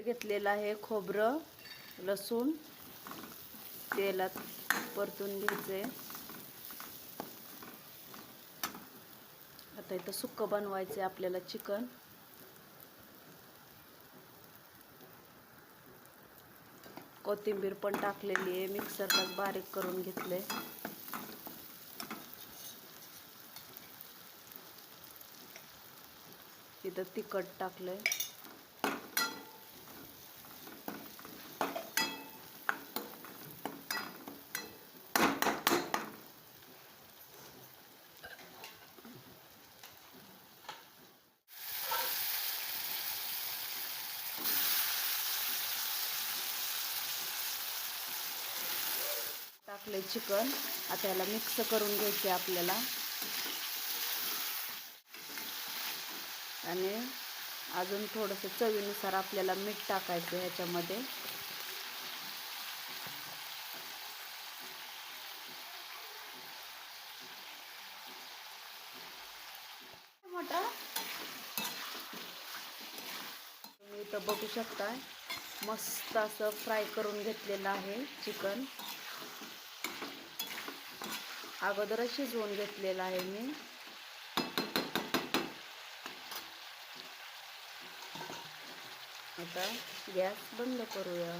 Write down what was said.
घेतलेलं आहे खोबरं लसूण. तेलात परतून घ्यायचे आता इथं सुक्कं बनवायचं आपल्याला चिकन. कोथिंबीर पण टाकलेली आहे मिक्सरलाच बारीक करून घेतले इथं तिखट टाकलंय. टाकले चिकन. आता याला मिक्स करून घ्यायचे आपल्याला. आणि अजून थोडंसं चवीनुसार आपल्याला मीठ टाकायचं ह्याच्यामध्ये मोठा तुम्ही इथं बघू शकता मस्त असं फ्राय करून घेतलेलं आहे चिकन. अगोदरच शिजवून घेतलेलं आहे मी. आता गॅस बंद करूया.